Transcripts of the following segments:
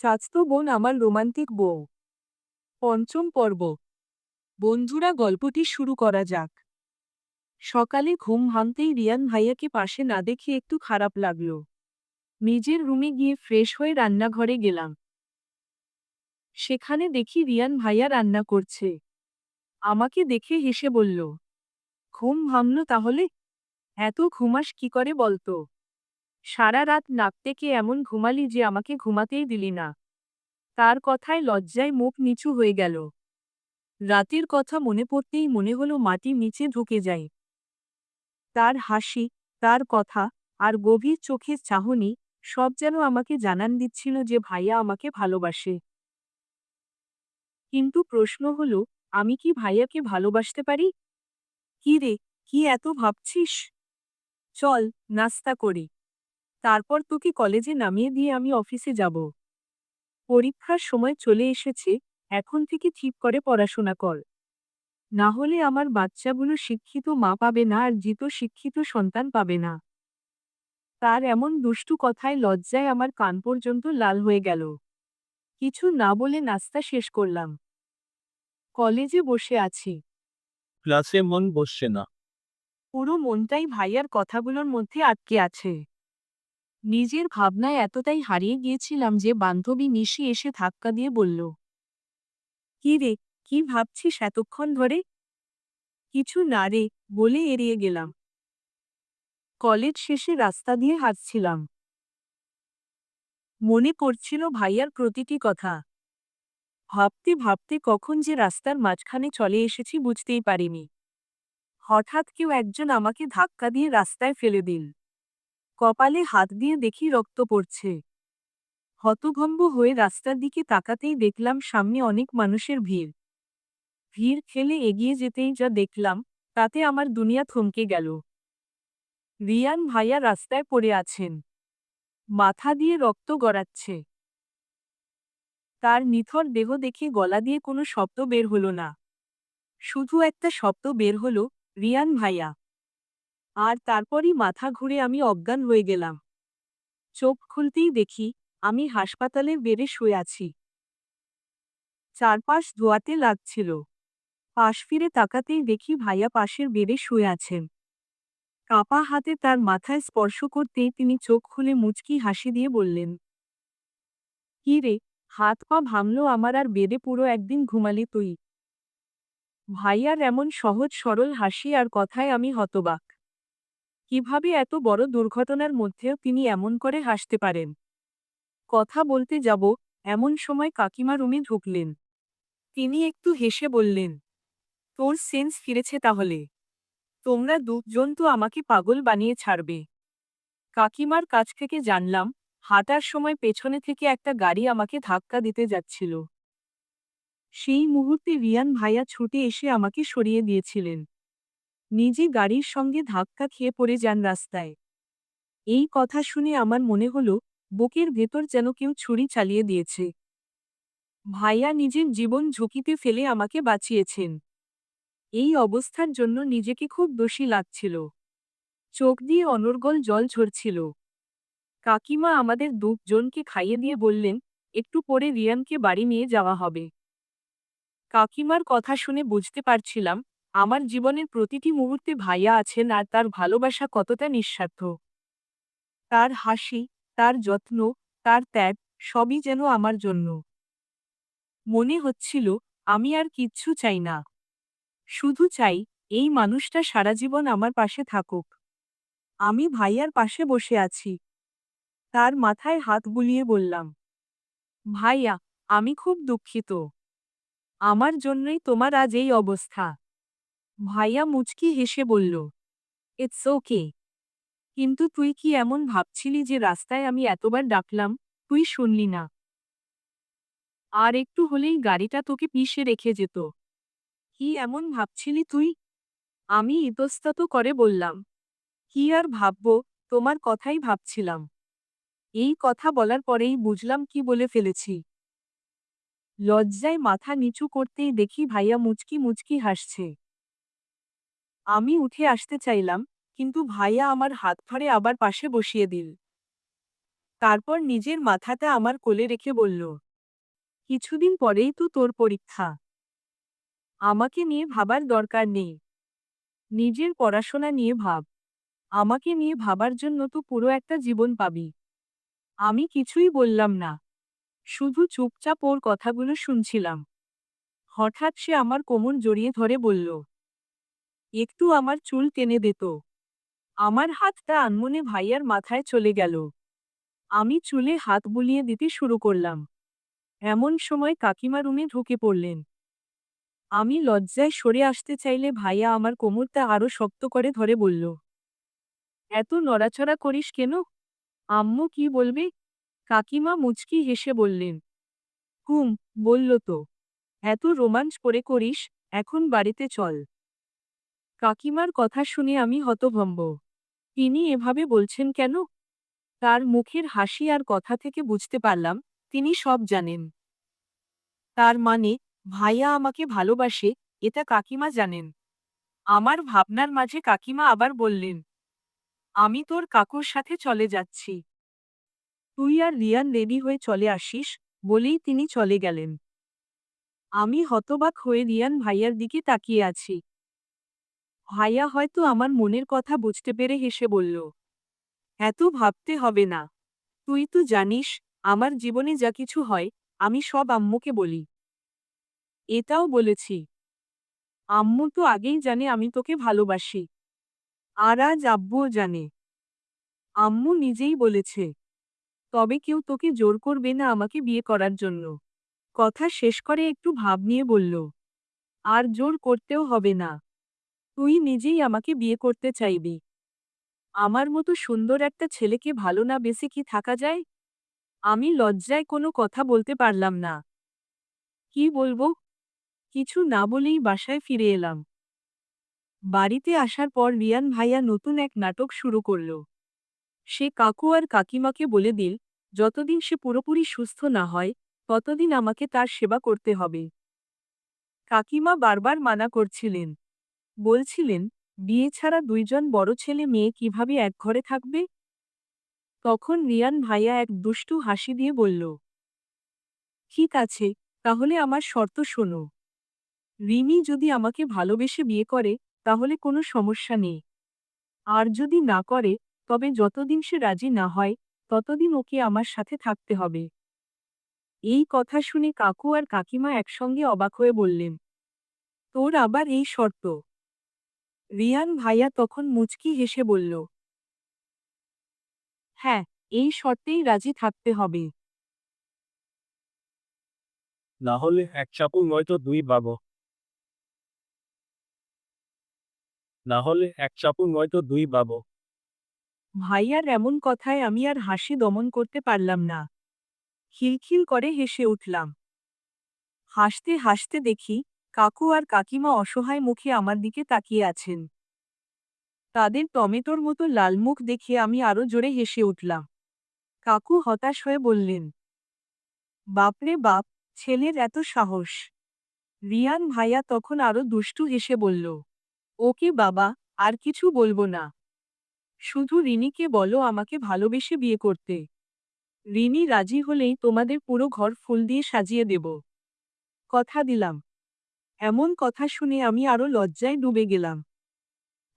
চাচতো বোন আমার রোমান্টিক বউ। পঞ্চম পর্ব। বন্ধুরা, গল্পটি শুরু করা যাক। সকালে ঘুম ভাঙতেই রিয়ান ভাইয়াকে পাশে না দেখে একটু খারাপ লাগল। নিজের রুমে গিয়ে ফ্রেশ হয়ে রান্নাঘরে গেলাম। সেখানে দেখি রিয়ান ভাইয়া রান্না করছে। আমাকে দেখে হেসে বলল, ঘুম ভাঙল তাহলে? এত ঘুমাস কি করে বলতো? সারা রাত নাক থেকে এমন ঘুমালি যে আমাকে ঘুমাতেই দিলি না। তার কথায় লজ্জায় মুখ নিচু হয়ে গেল। রাতের কথা মনে পড়তেই মনে হলো মাটি নিচে ঢুকে যায়। তার হাসি, তার কথা আর গভীর চোখের চাহনি সব যেন আমাকে জানান দিচ্ছিল যে ভাইয়া আমাকে ভালোবাসে। কিন্তু প্রশ্ন হল, আমি কি ভাইয়াকে ভালোবাসতে পারি? কি রে, কি এত ভাবছিস? চল, নাস্তা করি। তারপর তোকে কলেজে নামিয়ে দিয়ে আমি অফিসে যাব। পরীক্ষার সময় চলে এসেছে এখন থেকে ঠিক করে পড়াশোনা কর। না হলে আমার বাচ্চাগুলো শিক্ষিত মা পাবে না আর জিত শিক্ষিত সন্তান পাবে না। তার এমন দুষ্টু কথায় লজ্জায় আমার কান পর্যন্ত লাল হয়ে গেল। কিছু না বলে নাস্তা শেষ করলাম। কলেজে বসে আছি। ক্লাসে মন বসছে না। পুরো মনটাই ভাইয়ার কথাগুলোর মধ্যে আটকে আছে। নিজের ভাবনায় এতটাই হারিয়ে গিয়েছিলাম যে বান্ধবী নিশি এসে ধাক্কা দিয়ে বলল, কি রে, কি ভাবছিস এতক্ষণ ধরে? কিছু না রে, বলে এড়িয়ে গেলাম। কলেজ শেষে রাস্তা দিয়ে হাঁটছিলাম। মনে পড়ছিল ভাইয়ার প্রতিটি কথা। ভাবতে ভাবতে কখন যে রাস্তার মাঝখানে চলে এসেছি বুঝতেই পারিনি। হঠাৎ কেউ একজন আমাকে ধাক্কা দিয়ে রাস্তায় ফেলে দিল। কপালে হাত দিয়ে দেখি রক্ত পড়ছে। হতভম্ব হয়ে রাস্তার দিকে তাকাতেই দেখলাম সামনে অনেক মানুষের ভিড়। ভিড় খেলে এগিয়ে যেতেই যা দেখলাম, তাতে আমার দুনিয়া থমকে গেল। রিয়ান ভাইয়া রাস্তায় পড়ে আছেন। মাথা দিয়ে রক্ত গড়াচ্ছে। তার নিথর দেহ দেখে গলা দিয়ে কোনো শব্দ বের হলো না। শুধু একটা শব্দ বের হলো, রিয়ান ভাইয়া। আর তারপরই মাথা ঘুরে আমি অজ্ঞান হয়ে গেলাম। চোখ খুলতেই দেখি আমি হাসপাতালের বেড়ে শুয়ে আছি। চারপাশ ধোয়াতে লাগছিল। পাশ ফিরে তাকাতেই দেখি ভাইয়া পাশের বেড়ে শুয়ে আছেন। কাপা হাতে তার মাথায় স্পর্শ করতেই তিনি চোখ খুলে মুচকি হাসি দিয়ে বললেন, কি রে, হাত পা ভাঙল আমার আর বেডে পুরো একদিন ঘুমালি তুই? ভাইয়ার এমন সহজ সরল হাসি আর কথায় আমি হতবাক। কীভাবে এত বড় দুর্ঘটনার মধ্যেও তিনি এমন করে হাসতে পারেন? কথা বলতে যাব, এমন সময় কাকিমা রুমে ঢুকলেন। তিনি একটু হেসে বললেন, তোর সেন্স ফিরেছে তাহলে। তোমরা দুজন তো আমাকে পাগল বানিয়ে ছাড়বে। কাকিমার কাছ থেকে জানলাম, হাঁটার সময় পেছনে থেকে একটা গাড়ি আমাকে ধাক্কা দিতে যাচ্ছিল। সেই মুহূর্তে রিয়ান ভাইয়া ছুটে এসে আমাকে সরিয়ে দিয়েছিলেন। নিজে গাড়ির সঙ্গে ধাক্কা খেয়ে পড়ে যান রাস্তায়। এই কথা শুনে আমার মনে হল, বুকের ভেতর যেন কেউ ছুরি চালিয়ে দিয়েছে। ভাইয়া নিজের জীবন ঝুঁকিতে ফেলে আমাকে বাঁচিয়েছেন। এই অবস্থার জন্য নিজেকে খুব দোষী লাগছিল। চোখ দিয়ে অনর্গল জল ঝরছিল। কাকিমা আমাদের দুজনকে খাইয়ে দিয়ে বললেন, একটু পরে রিয়ানকে বাড়ি নিয়ে যাওয়া হবে। কাকিমার কথা শুনে বুঝতে পারছিলাম আমার জীবনের প্রতিটি মুহূর্তে ভাইয়া আছেন আর তার ভালোবাসা কতটা নিঃস্বার্থ। তার হাসি, তার যত্ন, তার ত্যাগ, সবই যেন আমার জন্য। মনে হচ্ছিল, আমি আর কিচ্ছু চাই না। শুধু চাই, এই মানুষটা সারা জীবন আমার পাশে থাকুক। আমি ভাইয়ার পাশে বসে আছি। তার মাথায় হাত বুলিয়ে বললাম, ভাইয়া, আমি খুব দুঃখিত। আমার জন্যই তোমার আজ এই অবস্থা। ভাইয়া মুচকি হেসে বলল ইটস ওকে কিন্তু তুই কি এমন ভাবছিলি যে রাস্তায় আমি এতবার ডাকলাম? তুই শুনলি না। আর একটু হলেই গাড়িটা তোকে পিষে রেখে যেত। কি এমন ভাবছিলি তুই? আমি ইতস্তত করে বললাম, কি আর ভাবব? তোমার কথাই ভাবছিলাম। এই কথা বলার পরেই বুঝলাম কি বলে ফেলেছি। লজ্জায় মাথা নিচু করতেই দেখি ভাইয়া মুচকি মুচকি হাসছে। আমি উঠে আসতে চাইলাম, কিন্তু ভাইয়া আমার হাত ধরে আবার পাশে বসিয়ে দিল। তারপর নিজের মাথাটা আমার কোলে রেখে বলল, কিছুদিন পরেই তো তোর পরীক্ষা। আমাকে নিয়ে ভাবার দরকার নেই। নিজের পড়াশোনা নিয়ে ভাব। আমাকে নিয়ে ভাবার জন্য তো পুরো একটা জীবন পাবি। আমি কিছুই বললাম না। শুধু চুপচাপ ওর কথাগুলো শুনছিলাম। হঠাৎ সে আমার কোমর জড়িয়ে ধরে বলল একটু আমার চুল টেনে দিত। আমার হাতটা আনমনে ভাইয়ার মাথায় চলে গেল। আমি চুলে হাত বুলিয়ে দিতে শুরু করলাম। এমন সময় কাকিমা রুমে ঢুকে পড়লেন। আমি লজ্জায় সরে আসতে চাইলে ভাইয়া আমার কোমরটা আরও শক্ত করে ধরে বলল, এত নড়াচড়া করিস কেন? আম্মু কি বলবে? কাকিমা মুচকি হেসে বললেন, হুম, বলল তো। এত রোমাঞ্চ করে করিস, এখন বাড়িতে চল। কাকিমার কথা শুনে আমি হতভম্ব। তিনি এভাবে বলছেন কেন? তার মুখের হাসি আর কথা থেকে বুঝতে পারলাম, তিনি সব জানেন। তার মানে ভাইয়া আমাকে ভালোবাসে, এটা কাকিমা জানেন। আমার ভাবনার মাঝে কাকিমা আবার বললেন, আমি তোর কাকুর সাথে চলে যাচ্ছি। তুই আর রিয়ান রেডি হয়ে চলে আসিস, বলেই তিনি চলে গেলেন। আমি হতবাক হয়ে রিয়ান ভাইয়ার দিকে তাকিয়ে আছি। ভাইয়া হয়তো আমার মনের কথা বুঝতে পেরে হেসে বলল, এত ভাবতে হবে না। তুই তো জানিস, আমার জীবনে যা কিছু হয়, আমি সব আম্মুকে বলি। এটাও বলেছি। আম্মু তো আগেই জানে আমি তোকে ভালোবাসি। আর আজ আব্বুও জানে। আম্মু নিজেই বলেছে, তবে কেউ তোকে জোর করবে না আমাকে বিয়ে করার জন্য। কথা শেষ করে একটু ভাব নিয়ে বলল, আর জোর করতেও হবে না। তুই নিজেই আমাকে বিয়ে করতে চাইবি। আমার মতো সুন্দর একটা ছেলেকে ভালো না বেশি কি থাকা যায়? আমি লজ্জায় কোনো কথা বলতে পারলাম না। কি বলব? কিছু না বলেই বাসায় ফিরে এলাম। বাড়িতে আসার পর রিয়ান ভাইয়া নতুন এক নাটক শুরু করল। সে কাকু আর কাকিমাকে বলে দিল, যতদিন সে পুরোপুরি সুস্থ না হয়, ততদিন আমাকে তার সেবা করতে হবে। কাকিমা বারবার মানা করছিলেন। বলছিলেন, বিয়ে ছাড়া দুইজন বড় ছেলে মেয়ে কীভাবে এক ঘরে থাকবে? তখন রিয়ান ভাইয়া এক দুষ্টু হাসি দিয়ে বলল, ঠিক আছে, তাহলে আমার শর্ত শোনো। রিমি যদি আমাকে ভালোবেসে বিয়ে করে, তাহলে কোনো সমস্যা নেই। আর যদি না করে, তবে যতদিন সে রাজি না হয়, ততদিন ওকে আমার সাথে থাকতে হবে। এই কথা শুনে কাকু আর কাকিমা একসঙ্গে অবাক হয়ে বললেন, তোর আবার এই শর্ত। রিয়ান ভাইয়া তখন মুচকি হেসে বলল হ্যাঁ এই শর্তেই রাজি থাকতে হবে। না হলে এক চাপু নয়তো দুই বাবো। না হলে এক চাপু নয়তো দুই বাবো। ভাইয়ার এমন কথায় আমি আর হাসি দমন করতে পারলাম না। খিলখিল করে হেসে উঠলাম। হাসতে হাসতে দেখি কাকু আর কাকিমা অসহায় মুখে আমার দিকে তাকিয়ে আছেন। তাদের টমেটোর মতো লাল মুখ দেখে আমি আরও জোরে হেসে উঠলাম। কাকু হতাশ হয়ে বললেন, বাপরে বাপ, ছেলের এত সাহস। রিয়ান ভাইয়া তখন আরও দুষ্টু হেসে বলল, ওকে বাবা, আর কিছু বলব না। শুধু রিনিকে বলো আমাকে ভালোবেসে বিয়ে করতে। রিনি রাজি হলেই তোমাদের পুরো ঘর ফুল দিয়ে সাজিয়ে দেব। কথা দিলাম। এমন কথা শুনে আমি আরও লজ্জায় ডুবে গেলাম।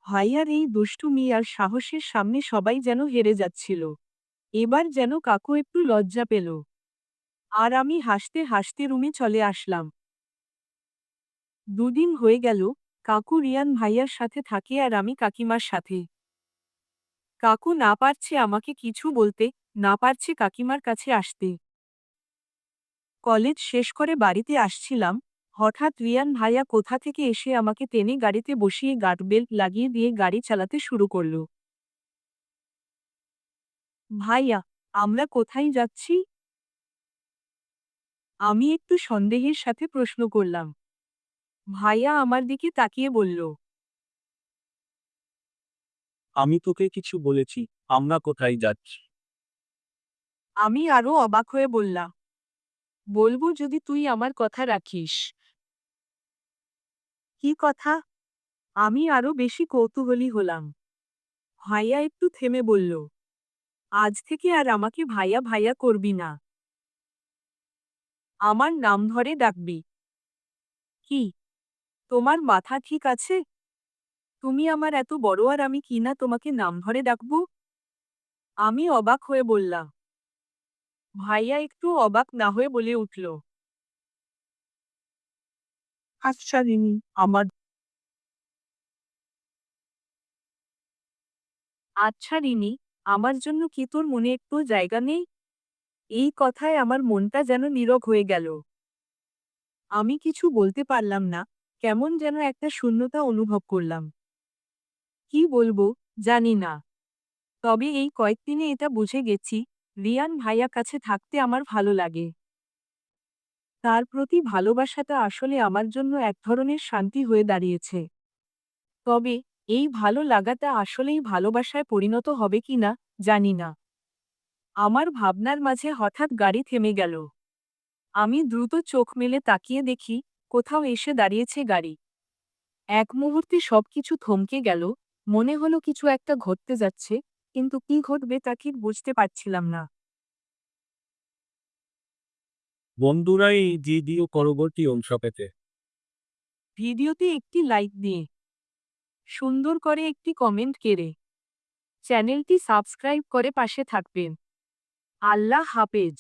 ভাইয়ার এই দুষ্টু মিয়ার সাহসের সামনে সবাই যেন হেরে যাচ্ছিল। এবার যেন কাকু একটু লজ্জা পেল। আর আমি হাসতে হাসতে রুমে চলে আসলাম। দুদিন হয়ে গেল, কাকু রিয়ান ভাইয়ার সাথে থাকে আর আমি কাকিমার সাথে। কাকু না পারছে আমাকে কিছু বলতে, না পারছে কাকিমার কাছে আসতে। কলেজ শেষ করে বাড়িতে আসছিলাম হঠাৎ রিয়ান ভাইয়া কোথা থেকে এসে আমাকে টেনে গাড়িতে বসিয়ে গার্ড বেল্ট লাগিয়ে দিয়ে গাড়ি চালাতে শুরু করল। ভাইয়া আমরা কোথায় যাচ্ছি? আমি একটু সন্দেহের সাথে প্রশ্ন করলাম। ভাইয়া আমার দিকে তাকিয়ে বলল আমি তোকে কিছু বলেছি আমরা কোথায় যাচ্ছি? আমি আরও অবাক হয়ে বললাম বলব যদি তুই আমার কথা রাখিস। কি কথা? আমি আরও বেশি কৌতূহলী হলাম। ভাইয়া একটু থেমে বলল, আজ থেকে আর আমাকে ভাইয়া ভাইয়া করবি না। আমার নাম ধরে ডাকবি। কি? তোমার মাথা ঠিক আছে? তুমি আমার এত বড় আর আমি কি না তোমাকে নাম ধরে ডাকব? আমি অবাক হয়ে বললাম। ভাইয়া একটু অবাক না হয়ে বলে উঠল আচ্ছা আমার আচ্ছা আমার জন্য কি তোর মনে একটু জায়গা নেই? এই কথায় আমার মনটা যেন নীরব হয়ে গেল। আমি কিছু বলতে পারলাম না, কেমন যেন একটা শূন্যতা অনুভব করলাম। কি বলব, জানি না। তবে এই কয়েকদিনে এটা বুঝে গেছি, রিয়ান ভাইয়া কাছে থাকতে আমার ভালো লাগে। তার প্রতি ভালোবাসাটা আসলে আমার জন্য এক ধরনের শান্তি হয়ে দাঁড়িয়েছে। তবে এই ভালো লাগাটা আসলেই ভালোবাসায় পরিণত হবে কিনা জানি না। আমার ভাবনার মাঝে হঠাৎ গাড়ি থেমে গেল। আমি দ্রুত চোখ মেলে তাকিয়ে দেখি, কোথাও এসে দাঁড়িয়েছে গাড়ি। এক মুহূর্তে সবকিছু থমকে গেল, মনে হলো কিছু একটা ঘটতে যাচ্ছে, কিন্তু কি ঘটবে তা ঠিক বুঝতে পারছিলাম না। বন্ধুরা এই ভিডিও পরবর্তী অংশ পেতে। ভিডিওতে একটি লাইক দিয়ে সুন্দর করে একটি কমেন্ট কেড়ে। চ্যানেলটি সাবস্ক্রাইব করে পাশে থাকবেন। আল্লাহ হাফেজ।